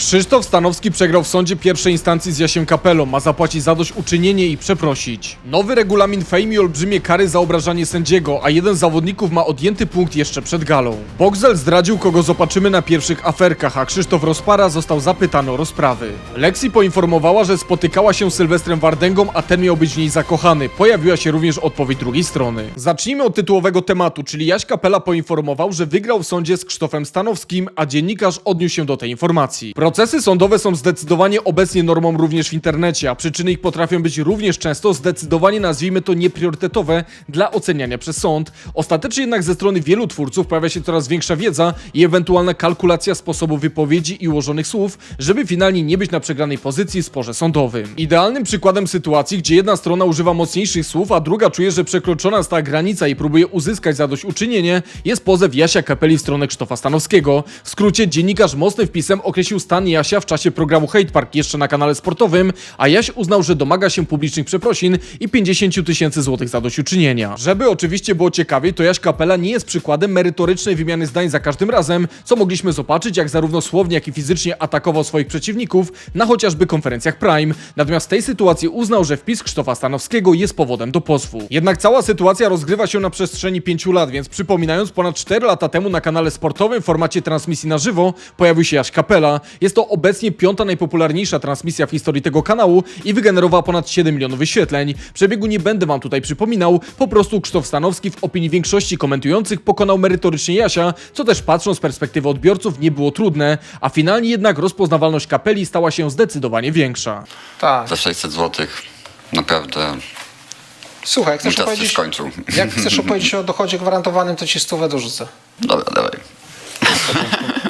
Krzysztof Stanowski przegrał w sądzie pierwszej instancji z Jasiem Kapelą, ma zapłacić zadośćuczynienie i przeprosić. Nowy regulamin Fame i olbrzymie kary za obrażanie sędziego, a jeden z zawodników ma odjęty punkt jeszcze przed galą. Boxel zdradził, kogo zobaczymy na pierwszych aferkach, a Krzysztof Rozpara został zapytany o rozprawy. Lexi poinformowała, że spotykała się z Sylwestrem Wardęgą, a ten miał być w niej zakochany. Pojawiła się również odpowiedź drugiej strony. Zacznijmy od tytułowego tematu, czyli Jaś Kapela poinformował, że wygrał w sądzie z Krzysztofem Stanowskim, a dziennikarz odniósł się do tej informacji. Procesy sądowe są zdecydowanie obecnie normą również w internecie, a przyczyny ich potrafią być również często zdecydowanie nazwijmy to niepriorytetowe dla oceniania przez sąd. Ostatecznie jednak ze strony wielu twórców pojawia się coraz większa wiedza i ewentualna kalkulacja sposobu wypowiedzi i ułożonych słów, żeby finalnie nie być na przegranej pozycji w sporze sądowym. Idealnym przykładem sytuacji, gdzie jedna strona używa mocniejszych słów, a druga czuje, że przekroczona została granica i próbuje uzyskać zadośćuczynienie, jest pozew Jasia Kapeli w stronę Krzysztofa Stanowskiego. W skrócie dziennikarz mocnym wpisem określił stan Jasia w czasie programu Hate Park jeszcze na kanale sportowym, a Jaś uznał, że domaga się publicznych przeprosin i 50 tysięcy złotych zadośćuczynienia. Żeby oczywiście było ciekawiej, to Jaś Kapela nie jest przykładem merytorycznej wymiany zdań za każdym razem, co mogliśmy zobaczyć, jak zarówno słownie, jak i fizycznie atakował swoich przeciwników na chociażby konferencjach Prime. Natomiast w tej sytuacji uznał, że wpis Krzysztofa Stanowskiego jest powodem do pozwu. Jednak cała sytuacja rozgrywa się na przestrzeni 5 lat, więc przypominając, ponad 4 lata temu na kanale sportowym w formacie transmisji na żywo pojawił się Jaś Kapela. Jest to obecnie piąta najpopularniejsza transmisja w historii tego kanału i wygenerowała ponad 7 milionów wyświetleń. Przebiegu nie będę wam tutaj przypominał, po prostu Krzysztof Stanowski w opinii większości komentujących pokonał merytorycznie Jasia, co też patrząc z perspektywy odbiorców nie było trudne, a finalnie jednak rozpoznawalność kapeli stała się zdecydowanie większa. Tak. Za 600 zł naprawdę Słuchaj, jak chcesz czas się opowiedzieć, skończył. jak chcesz opowiedzieć o dochodzie gwarantowanym, to ci stówę dorzucę. Dobra, dawaj.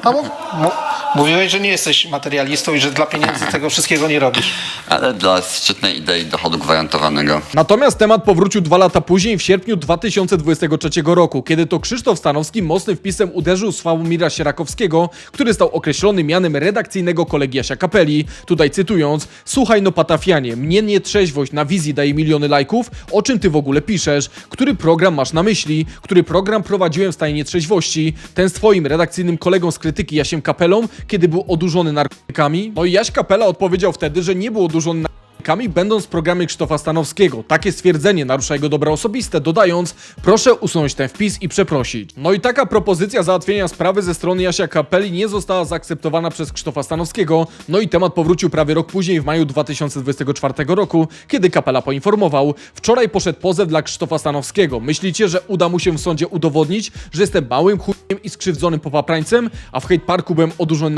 A bo, mu, mówiłeś, że nie jesteś materialistą i że dla pieniędzy tego wszystkiego nie robisz. Ale dla szczytnej idei dochodu gwarantowanego. Natomiast temat powrócił dwa lata później, w sierpniu 2023 roku, kiedy to Krzysztof Stanowski mocnym wpisem uderzył Sławomira Sierakowskiego, który stał określony mianem redakcyjnego kolegi Jasia Kapeli. Tutaj cytując, słuchaj no patafianie, mnie nietrzeźwość na wizji daje miliony lajków, o czym ty w ogóle piszesz? Który program masz na myśli? Który program prowadziłem w stanie nietrzeźwości? Ten z twoim redakcyjnym kolegą z krytyki Jasiem Kapelą, kiedy był odurzony narkotykami? No i Jaś Kapela odpowiedział wtedy, że nie był odurzony narkotykami, będąc w programie Krzysztofa Stanowskiego. Takie stwierdzenie narusza jego dobra osobiste, dodając proszę usunąć ten wpis i przeprosić. No i taka propozycja załatwienia sprawy ze strony Jasia Kapeli nie została zaakceptowana przez Krzysztofa Stanowskiego, no i temat powrócił prawie rok później w maju 2024 roku, kiedy Kapela poinformował, wczoraj poszedł pozew dla Krzysztofa Stanowskiego. Myślicie, że uda mu się w sądzie udowodnić, że jestem małym chujem i skrzywdzonym popaprańcem, a w hate parku byłem odurzony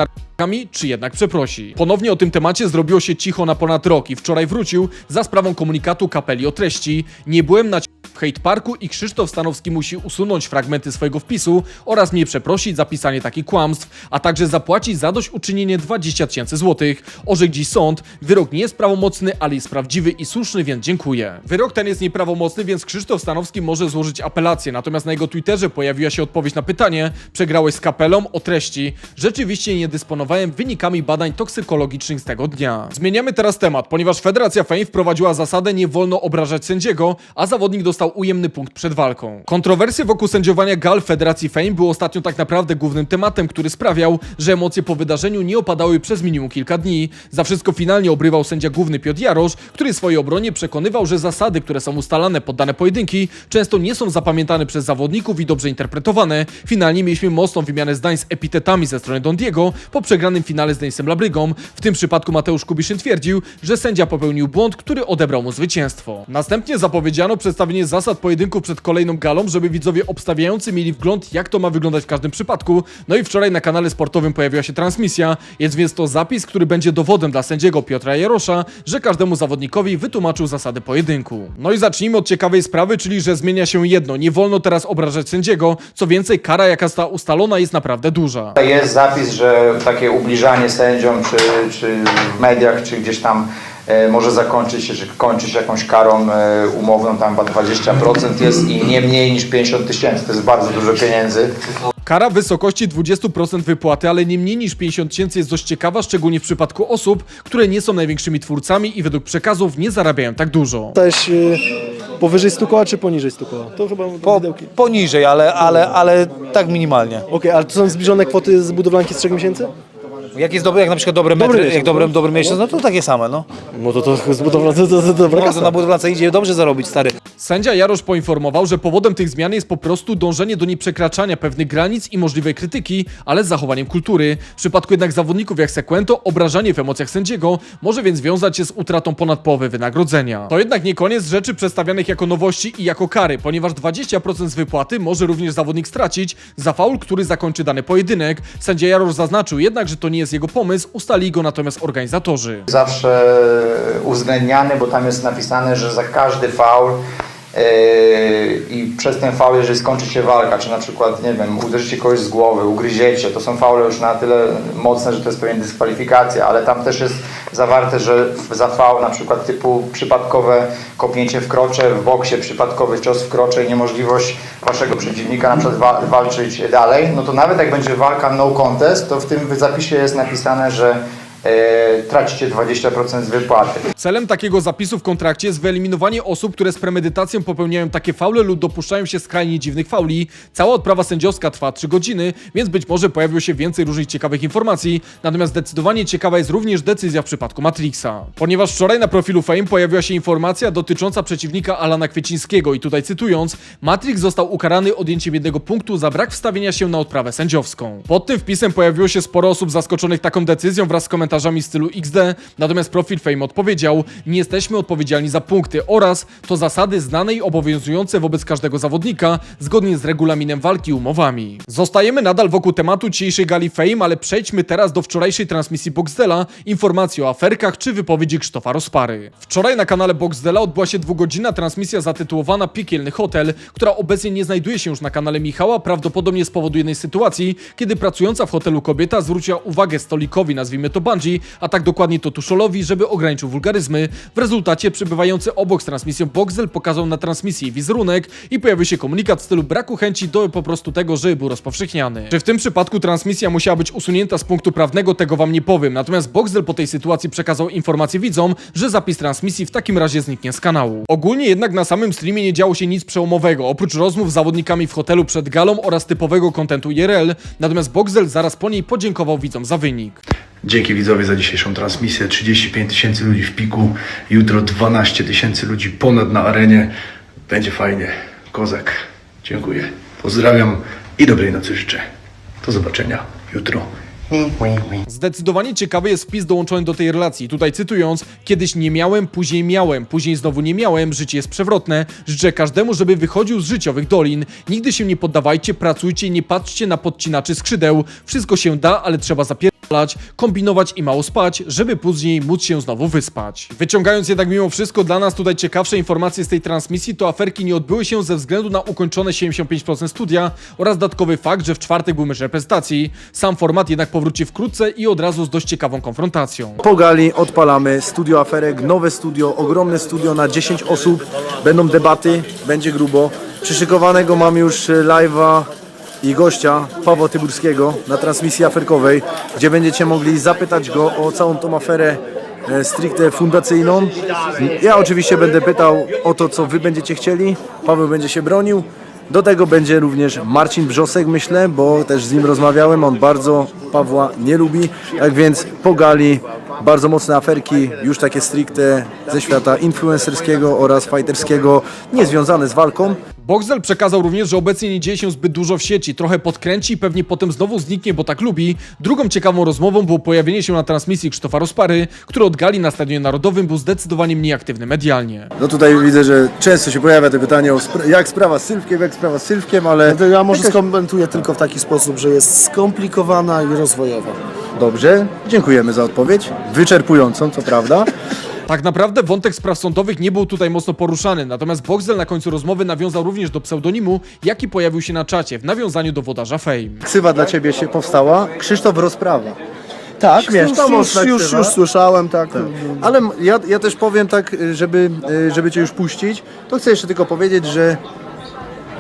czy jednak przeprosi? Ponownie o tym temacie zrobiło się cicho na ponad rok i wczoraj wrócił za sprawą komunikatu kapeli o treści. Nie byłem na w hate parku i Krzysztof Stanowski musi usunąć fragmenty swojego wpisu oraz mnie przeprosić za pisanie takich kłamstw, a także zapłacić zadośćuczynienie 20 tysięcy złotych. Orzekł dziś sąd. Wyrok nie jest prawomocny, ale jest prawdziwy i słuszny, więc dziękuję. Wyrok ten jest nieprawomocny, więc Krzysztof Stanowski może złożyć apelację, natomiast na jego Twitterze pojawiła się odpowiedź na pytanie przegrałeś z kapelą o treści. Rzeczywiście nie dysponowałem wynikami badań toksykologicznych z tego dnia. Zmieniamy teraz temat, ponieważ Federacja Fame wprowadziła zasadę nie wolno obrażać sędziego, a zawodnik dostał ujemny punkt przed walką. Kontrowersje wokół sędziowania gal Federacji Fame były ostatnio tak naprawdę głównym tematem, który sprawiał, że emocje po wydarzeniu nie opadały przez minimum kilka dni. Za wszystko finalnie obrywał sędzia główny Piotr Jarosz, który w swojej obronie przekonywał, że zasady, które są ustalane pod dane pojedynki, często nie są zapamiętane przez zawodników i dobrze interpretowane. Finalnie mieliśmy mocną wymianę zdań z epitetami ze strony Don Diego po przegranym finale z Denisem Labrygą. W tym przypadku Mateusz Kubiszyn twierdził, że sędzia popełnił błąd, który odebrał mu zwycięstwo. Następnie zapowiedziano przedstawienie zasad pojedynku przed kolejną galą, żeby widzowie obstawiający mieli wgląd, jak to ma wyglądać w każdym przypadku. No i wczoraj na kanale sportowym pojawiła się transmisja. Jest więc to zapis, który będzie dowodem dla sędziego Piotra Jarosza, że każdemu zawodnikowi wytłumaczył zasady pojedynku. No i zacznijmy od ciekawej sprawy, czyli że zmienia się jedno. Nie wolno teraz obrażać sędziego. Co więcej, kara, jaka została ustalona, jest naprawdę duża. Jest zapis, że takie ubliżanie sędziom, czy, czy w mediach, czy gdzieś tam może zakończyć się, czy kończy się jakąś karą e, umowną, tam chyba 20% jest i nie mniej niż 50 tysięcy, to jest bardzo dużo pieniędzy. Kara w wysokości 20% wypłaty, ale nie mniej niż 50 tysięcy jest dość ciekawa, szczególnie w przypadku osób, które nie są największymi twórcami i według przekazów nie zarabiają tak dużo. Jesteś y, powyżej 100 koła czy poniżej 100 koła? To chyba Po, widełki. poniżej, ale, ale, ale tak minimalnie. Okej, ale to są zbliżone kwoty z budowlanki z 3 miesięcy? Jak jest dobry, jak na przykład dobre Dobry metry, miesiąc, jak dobry, no. dobry miesiąc, no to takie same, no. No to to z budowlana to, to, to dobra Mordo kasa. na budowlance idzie dobrze zarobić, stary. Sędzia Jarosz poinformował, że powodem tych zmian jest po prostu dążenie do nieprzekraczania pewnych granic i możliwej krytyki, ale z zachowaniem kultury. W przypadku jednak zawodników jak Sekwento, obrażanie w emocjach sędziego może więc wiązać się z utratą ponad połowy wynagrodzenia. To jednak nie koniec rzeczy przedstawianych jako nowości i jako kary, ponieważ 20% z wypłaty może również zawodnik stracić za faul, który zakończy dany pojedynek. Sędzia Jarosz zaznaczył jednak, że to nie jest jego pomysł, ustali go natomiast organizatorzy. zawsze uwzględniany, bo tam jest napisane, że za każdy faul i przez ten faul, jeżeli skończy się walka, czy na przykład, nie wiem, uderzycie kogoś z głowy, ugryziecie, to są faule już na tyle mocne, że to jest pewien dyskwalifikacja, ale tam też jest zawarte, że za faul na przykład typu przypadkowe kopnięcie w krocze, w boksie przypadkowy cios w krocze i niemożliwość waszego przeciwnika na przykład wa- walczyć dalej, no to nawet jak będzie walka no contest, to w tym zapisie jest napisane, że e, tracicie 20% z wypłaty. Celem takiego zapisu w kontrakcie jest wyeliminowanie osób, które z premedytacją popełniają takie faule lub dopuszczają się skrajnie dziwnych fauli. Cała odprawa sędziowska trwa 3 godziny, więc być może pojawiło się więcej różnych ciekawych informacji, natomiast zdecydowanie ciekawa jest również decyzja w przypadku Matrixa. Ponieważ wczoraj na profilu Fame pojawiła się informacja dotycząca przeciwnika Alana Kwiecińskiego i tutaj cytując, Matrix został ukarany odjęciem jednego punktu za brak wstawienia się na odprawę sędziowską. Pod tym wpisem pojawiło się sporo osób zaskoczonych taką decyzją wraz z komentarzami w stylu XD, natomiast profil Fame odpowiedział, nie jesteśmy odpowiedzialni za punkty oraz to zasady znane i obowiązujące wobec każdego zawodnika, zgodnie z regulaminem walki i umowami. Zostajemy nadal wokół tematu dzisiejszej gali Fame, ale przejdźmy teraz do wczorajszej transmisji Boxdela, informacji o aferkach czy wypowiedzi Krzysztofa Rozpary. Wczoraj na kanale Boxdela odbyła się dwugodzinna transmisja zatytułowana Piekielny Hotel, która obecnie nie znajduje się już na kanale Michała, prawdopodobnie z powodu jednej sytuacji, kiedy pracująca w hotelu kobieta zwróciła uwagę stolikowi, nazwijmy to Bungie, a tak dokładnie to Tuszolowi, żeby ograniczył wulgaryzmy. W rezultacie przybywający obok z transmisją Boxdel pokazał na transmisji wizerunek i pojawił się komunikat w stylu braku chęci do po prostu tego, żeby był rozpowszechniany. Czy w tym przypadku transmisja musiała być usunięta z punktu prawnego, tego wam nie powiem, natomiast Boxdel po tej sytuacji przekazał informację widzom, że zapis transmisji w takim razie zniknie z kanału. Ogólnie jednak na samym streamie nie działo się nic przełomowego, oprócz rozmów z zawodnikami w hotelu przed galą oraz typowego kontentu IRL, natomiast Boxdel zaraz po niej podziękował widzom za wynik. Dzięki widzowie za dzisiejszą transmisję. 35 tysięcy ludzi w piku. Jutro 12 tysięcy ludzi ponad na arenie. Będzie fajnie. Kozak. Dziękuję. Pozdrawiam i dobrej nocy życzę. Do zobaczenia jutro. Zdecydowanie ciekawy jest wpis dołączony do tej relacji. Tutaj cytując, kiedyś nie miałem, później miałem, później znowu nie miałem, życie jest przewrotne. Życzę każdemu, żeby wychodził z życiowych dolin. Nigdy się nie poddawajcie, pracujcie, nie patrzcie na podcinaczy skrzydeł. Wszystko się da, ale trzeba kombinować i mało spać, żeby później móc się znowu wyspać. Wyciągając jednak mimo wszystko dla nas tutaj ciekawsze informacje z tej transmisji, to aferki nie odbyły się ze względu na ukończone 75% studia oraz dodatkowy fakt, że w czwartek był mecz reprezentacji. Sam format jednak powróci wkrótce i od razu z dość ciekawą konfrontacją. Po gali odpalamy studio aferek, nowe studio, ogromne studio na 10 osób. Będą debaty, będzie grubo. Przyszykowanego mam już e, live'a i gościa Pawła Tyburskiego na transmisji aferkowej, gdzie będziecie mogli zapytać go o całą tą aferę e, stricte fundacyjną. Ja oczywiście będę pytał o to, co wy będziecie chcieli. Paweł będzie się bronił. Do tego będzie również Marcin Brzosek, myślę, bo też z nim rozmawiałem. On bardzo Pawła nie lubi. Tak więc po gali bardzo mocne aferki, już takie stricte ze świata influencerskiego oraz fighterskiego, niezwiązane z walką. Boxel przekazał również, że obecnie nie dzieje się zbyt dużo w sieci, trochę podkręci i pewnie potem znowu zniknie, bo tak lubi. Drugą ciekawą rozmową było pojawienie się na transmisji Krzysztofa Rozpary, który od gali na Stadionie Narodowym był zdecydowanie mniej aktywny medialnie. No tutaj widzę, że często się pojawia to pytanie o spra- jak sprawa z Sylwkiem, jak sprawa z Sylwkiem, ale To ja może skomentuję tylko w taki sposób, że jest skomplikowana i rozwojowa. dobrze, dziękujemy za odpowiedź. Wyczerpującą, co prawda. Tak naprawdę wątek spraw sądowych nie był tutaj mocno poruszany, natomiast Boxel na końcu rozmowy nawiązał również do pseudonimu, jaki pojawił się na czacie w nawiązaniu do wodarza Fame. Ksywa dla ciebie się powstała, Krzysztof Rozprawa. Tak, Śmieszna, już, mocna już, już, ksywa. już słyszałem, tak. Ale m- ja, ja też powiem tak, żeby, y, żeby cię już puścić, to chcę jeszcze tylko powiedzieć, że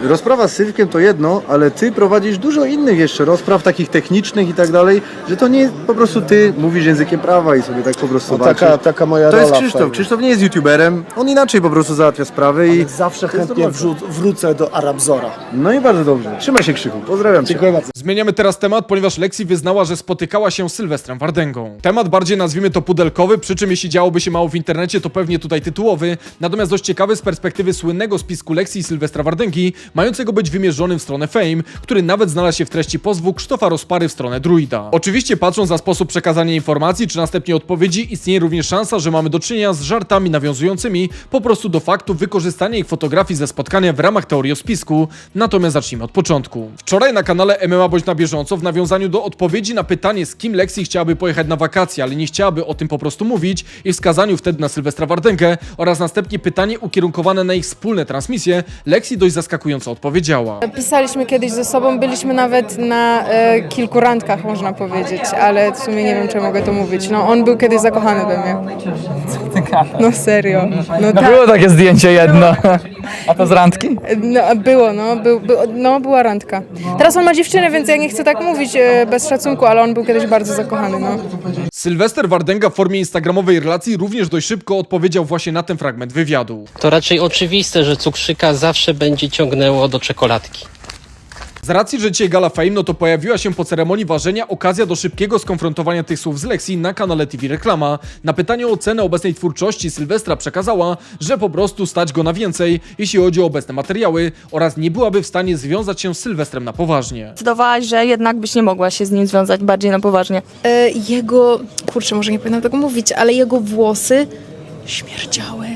rozprawa z Sylwkiem to jedno, ale ty prowadzisz dużo innych jeszcze rozpraw, takich technicznych i tak dalej, że to nie po prostu ty mówisz językiem prawa i sobie tak po prostu No, walczysz. taka, taka moja To rola. jest Krzysztof. Krzysztof nie jest youtuberem, on inaczej po prostu załatwia sprawy i... Zawsze To jest chętnie normalne. wrzu- wrócę do Arabzora. No i bardzo dobrze. Trzymaj się Krzychu, pozdrawiam cię. Dziękuję bardzo. Zmieniamy teraz temat, ponieważ Lexi wyznała, że spotykała się z Sylwestrem Wardęgą. Temat bardziej nazwijmy to pudelkowy, przy czym jeśli działoby się mało w internecie, to pewnie tutaj tytułowy, natomiast dość ciekawy z perspektywy słynnego spisku Lexi i Sylwestra Wardęgi, mającego być wymierzonym w stronę Fame, który nawet znalazł się w treści pozwu Krzysztofa Rozpary w stronę Druida. Oczywiście patrząc na sposób przekazania informacji, czy następnie odpowiedzi, istnieje również szansa, że mamy do czynienia z żartami nawiązującymi po prostu do faktu wykorzystania ich fotografii ze spotkania w ramach teorii o spisku, natomiast zacznijmy od początku. Wczoraj na kanale MMA Bądź na bieżąco w nawiązaniu do odpowiedzi na pytanie z kim Lexi chciałaby pojechać na wakacje, ale nie chciałaby o tym po prostu mówić i wskazaniu wtedy na Sylwestra Wardęgę oraz następnie pytanie ukierunkowane na ich wspólne transmisje, Lexi dość zaskakująco odpowiedziała. Pisaliśmy kiedyś ze sobą, byliśmy nawet na e, kilku randkach, można powiedzieć, ale w sumie nie wiem, czy mogę to mówić. No, on był kiedyś zakochany we mnie. No serio. No, tak. Było takie zdjęcie jedno. A to z randki? No, było, no, był, był, no, była randka. Teraz on ma dziewczynę, więc ja nie chcę tak mówić e, bez szacunku, ale on był kiedyś bardzo zakochany, no. Sylwester Wardęga w formie instagramowej relacji również dość szybko odpowiedział właśnie na ten fragment wywiadu. To raczej oczywiste, że cukrzyka zawsze będzie ciągnęło do czekoladki. Z racji, że dzisiaj gala Fame, no to pojawiła się po ceremonii ważenia okazja do szybkiego skonfrontowania tych słów z Lexi na kanale TV Reklama. Na pytanie o cenę obecnej twórczości Sylwestra przekazała, że po prostu stać go na więcej, jeśli chodzi o obecne materiały oraz nie byłaby w stanie związać się z Sylwestrem na poważnie. zdecydowałaś, że jednak byś nie mogła się z nim związać bardziej na poważnie. E, jego, kurczę, może nie powinnam tego mówić, ale jego włosy śmierdziały.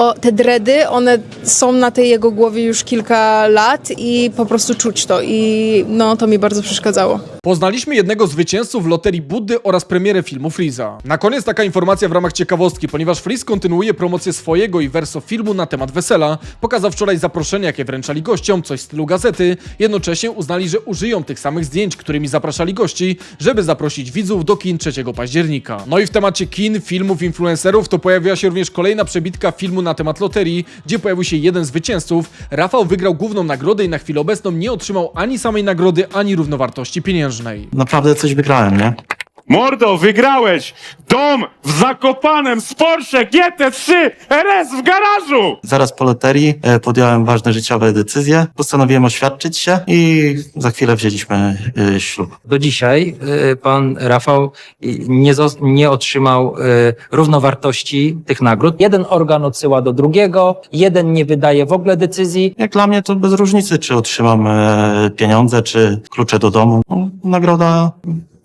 O, te dredy, one są na tej jego głowie już kilka lat i po prostu czuć to i no to mi bardzo przeszkadzało. Poznaliśmy jednego z zwycięzców loterii Buddy oraz premierę filmu Freeza. Na koniec taka informacja w ramach ciekawostki, ponieważ Freeze kontynuuje promocję swojego i verso filmu na temat wesela. Pokazał wczoraj zaproszenia, jakie wręczali gościom, coś w stylu gazety. Jednocześnie uznali, że użyją tych samych zdjęć, którymi zapraszali gości, żeby zaprosić widzów do kin 3 października. No i w temacie kin, filmów, influencerów to pojawiła się również kolejna przebitka filmu na temat loterii, gdzie pojawił się jeden z zwycięzców. Rafał wygrał główną nagrodę i na chwilę obecną nie otrzymał ani samej nagrody, ani równowartości pieniężnej. Naprawdę coś wygrałem, nie? Mordo, wygrałeś! Dom w Zakopanem z Porsche GT3 RS w garażu! Zaraz po loterii e, podjąłem ważne życiowe decyzje. Postanowiłem oświadczyć się i za chwilę wzięliśmy e, ślub. Do dzisiaj y, pan Rafał y, nie, zos- nie otrzymał y, równowartości tych nagród. Jeden organ odsyła do drugiego, jeden nie wydaje w ogóle decyzji. Jak dla mnie to bez różnicy, czy otrzymam e, pieniądze, czy klucze do domu. No, nagroda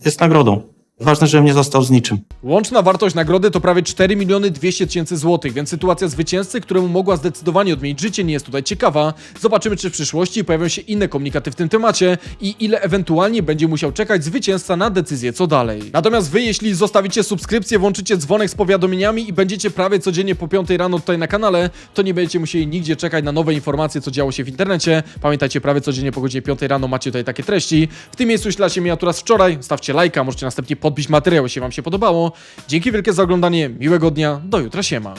jest nagrodą. Ważne, żebym nie został z niczym. Łączna wartość nagrody to prawie 4 miliony 200 tysięcy złotych, więc sytuacja zwycięzcy, któremu mogła zdecydowanie odmienić życie, nie jest tutaj ciekawa. Zobaczymy, czy w przyszłości pojawią się inne komunikaty w tym temacie i ile ewentualnie będzie musiał czekać zwycięzca na decyzję, co dalej. Natomiast wy, jeśli zostawicie subskrypcję, włączycie dzwonek z powiadomieniami i będziecie prawie codziennie po 5 rano tutaj na kanale, to nie będziecie musieli nigdzie czekać na nowe informacje, co działo się w internecie. Pamiętajcie, prawie codziennie po godzinie 5 rano macie tutaj takie treści. W tym miejscu śledźcie miniatura z wczoraj, stawcie lajka, możecie następnie podbić materiał, jeśli wam się podobało. Dzięki wielkie za oglądanie, miłego dnia, do jutra siema.